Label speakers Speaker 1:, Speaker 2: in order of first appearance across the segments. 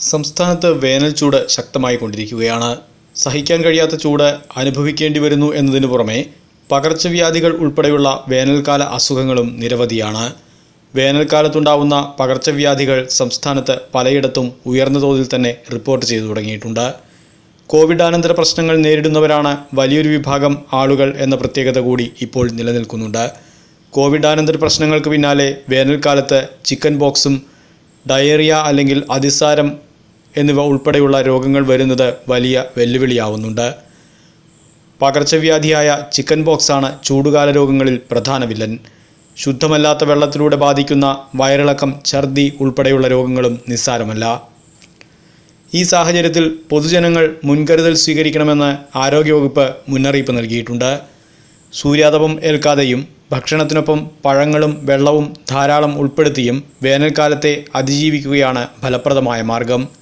Speaker 1: സംസ്ഥാനത്ത് വേനൽ ചൂട് ശക്തമായി കൊണ്ടിരിക്കുകയാണ്. സഹിക്കാൻ കഴിയാത്ത ചൂട് അനുഭവിക്കേണ്ടി വരുന്നു എന്നതിനു പുറമെ പകർച്ചവ്യാധികൾ ഉൾപ്പെടെയുള്ള വേനൽക്കാല അസുഖങ്ങളും നിരവധിയാണ്. വേനൽക്കാലത്തുണ്ടാവുന്ന പകർച്ചവ്യാധികൾ സംസ്ഥാനത്ത് പലയിടത്തും ഉയർന്ന തോതിൽ തന്നെ റിപ്പോർട്ട് ചെയ്തു തുടങ്ങിയിട്ടുണ്ട്. കോവിഡാനന്തര പ്രശ്നങ്ങൾ നേരിടുന്നവരാണ് വലിയൊരു വിഭാഗം ആളുകൾ എന്ന പ്രത്യേകത കൂടി ഇപ്പോൾ നിലനിൽക്കുന്നുണ്ട്. കോവിഡാനന്തര പ്രശ്നങ്ങൾക്ക് പിന്നാലെ വേനൽക്കാലത്ത് ചിക്കൻ ബോക്സും ഡയേറിയ അല്ലെങ്കിൽ അതിസാരം എന്നിവ ഉൾപ്പെടെയുള്ള രോഗങ്ങൾ വരുന്നത് വലിയ വെല്ലുവിളിയാവുന്നുണ്ട്. പകർച്ചവ്യാധിയായ ചിക്കൻ ബോക്സാണ് ചൂടുകാല രോഗങ്ങളിൽ പ്രധാന വില്ലൻ. ശുദ്ധമല്ലാത്ത വെള്ളത്തിലൂടെ ബാധിക്കുന്ന വയറിളക്കം ഛർദി ഉൾപ്പെടെയുള്ള രോഗങ്ങളും നിസ്സാരമല്ല. ഈ സാഹചര്യത്തിൽ പൊതുജനങ്ങൾ മുൻകരുതൽ സ്വീകരിക്കണമെന്ന് ആരോഗ്യവകുപ്പ് മുന്നറിയിപ്പ് നൽകിയിട്ടുണ്ട്. സൂര്യാതപം ഏൽക്കാതെയും ഭക്ഷണത്തിനൊപ്പം പഴങ്ങളും വെള്ളവും ധാരാളം ഉൾപ്പെടുത്തിയും വേനൽക്കാലത്തെ അതിജീവിക്കുകയാണ് ഫലപ്രദമായ മാർഗം.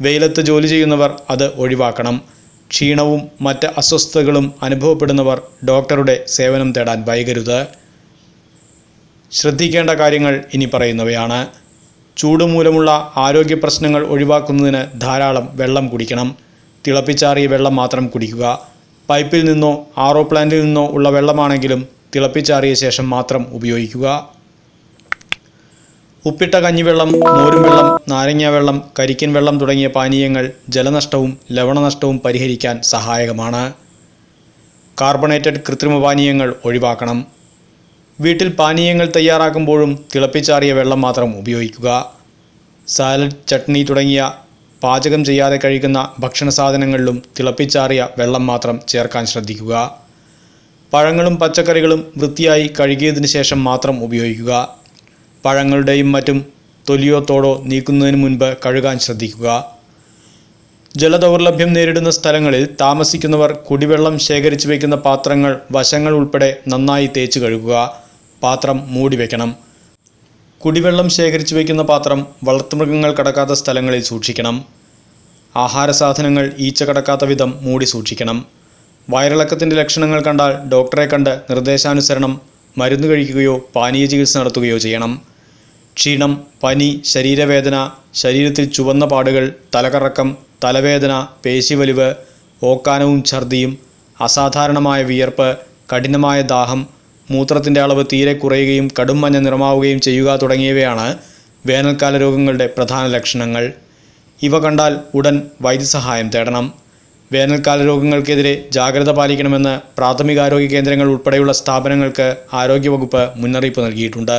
Speaker 1: വെയിലത്ത് ജോലി ചെയ്യുന്നവർ അത് ഒഴിവാക്കണം. ക്ഷീണവും മറ്റ് അസ്വസ്ഥതകളും അനുഭവപ്പെടുന്നവർ ഡോക്ടറുടെ സേവനം തേടാൻ വൈകരുത്. ശ്രദ്ധിക്കേണ്ട കാര്യങ്ങൾ ഇനി പറയുന്നവയാണ്. ചൂടുമൂലമുള്ള ആരോഗ്യ പ്രശ്നങ്ങൾ ഒഴിവാക്കുന്നതിന് ധാരാളം വെള്ളം കുടിക്കണം. തിളപ്പിച്ചാറിയ വെള്ളം മാത്രം കുടിക്കുക. പൈപ്പിൽ നിന്നോ ആറോ പ്ലാന്റിൽ നിന്നോ ഉള്ള വെള്ളമാണെങ്കിലും തിളപ്പിച്ചാറിയ ശേഷം മാത്രം ഉപയോഗിക്കുക. ഉപ്പിട്ട കഞ്ഞിവെള്ളം മോരും വെള്ളം നാരങ്ങാ വെള്ളം കരിക്കൻ വെള്ളം തുടങ്ങിയ പാനീയങ്ങൾ ജലനഷ്ടവും ലവണനഷ്ടവും പരിഹരിക്കാൻ സഹായകമാണ്. കാർബണേറ്റഡ് കൃത്രിമ പാനീയങ്ങൾ ഒഴിവാക്കണം. വീട്ടിൽ പാനീയങ്ങൾ തയ്യാറാക്കുമ്പോഴും തിളപ്പിച്ചാറിയ വെള്ളം മാത്രം ഉപയോഗിക്കുക. സാലഡ് ചട്നി തുടങ്ങിയ പാചകം ചെയ്യാതെ കഴിക്കുന്ന ഭക്ഷണ സാധനങ്ങളിലും തിളപ്പിച്ചാറിയ വെള്ളം മാത്രം ചേർക്കാൻ ശ്രദ്ധിക്കുക. പഴങ്ങളും പച്ചക്കറികളും വൃത്തിയായി കഴുകിയതിന് ശേഷം മാത്രം ഉപയോഗിക്കുക. പഴങ്ങളുടെയും മറ്റും തൊലിയോ തോടോ നീക്കുന്നതിന് മുൻപ് കഴുകാൻ ശ്രദ്ധിക്കുക. ജലദൗർലഭ്യം നേരിടുന്ന സ്ഥലങ്ങളിൽ താമസിക്കുന്നവർ കുടിവെള്ളം ശേഖരിച്ചു വയ്ക്കുന്ന പാത്രങ്ങൾ വശങ്ങൾ ഉൾപ്പെടെ നന്നായി തേച്ച് കഴുകുക. പാത്രം മൂടി വയ്ക്കണം കുടിവെള്ളം ശേഖരിച്ചു വയ്ക്കുന്ന പാത്രം വളർത്തുമൃഗങ്ങൾ കടക്കാത്ത സ്ഥലങ്ങളിൽ സൂക്ഷിക്കണം. ആഹാര സാധനങ്ങൾ ഈച്ച കടക്കാത്ത വിധം മൂടി സൂക്ഷിക്കണം. വയറിളക്കത്തിന്റെ ലക്ഷണങ്ങൾ കണ്ടാൽ ഡോക്ടറെ കണ്ട് നിർദ്ദേശാനുസരണം മരുന്ന് കഴിക്കുകയോ പാനീയ ചികിത്സ നടത്തുകയോ ചെയ്യണം. ക്ഷീണം പനി ശരീരവേദന ശരീരത്തിൽ ചുവന്ന പാടുകൾ തലകറക്കം തലവേദന പേശിവലിവ് ഓക്കാനവും ഛർദിയും അസാധാരണമായ വിയർപ്പ് കഠിനമായ ദാഹം മൂത്രത്തിന്റെ അളവ് തീരെ കുറയുകയും കടും മഞ്ഞ നിറമാവുകയും ചെയ്യുക തുടങ്ങിയവയാണ് വേനൽക്കാല രോഗങ്ങളുടെ പ്രധാന ലക്ഷണങ്ങൾ. ഇവ കണ്ടാൽ ഉടൻ വൈദ്യസഹായം തേടണം. വേനൽക്കാല രോഗങ്ങൾക്കെതിരെ ജാഗ്രത പാലിക്കണമെന്ന് പ്രാഥമികാരോഗ്യ കേന്ദ്രങ്ങൾ ഉൾപ്പെടെയുള്ള സ്ഥാപനങ്ങൾക്ക് ആരോഗ്യവകുപ്പ് മുന്നറിയിപ്പ് നൽകിയിട്ടുണ്ട്.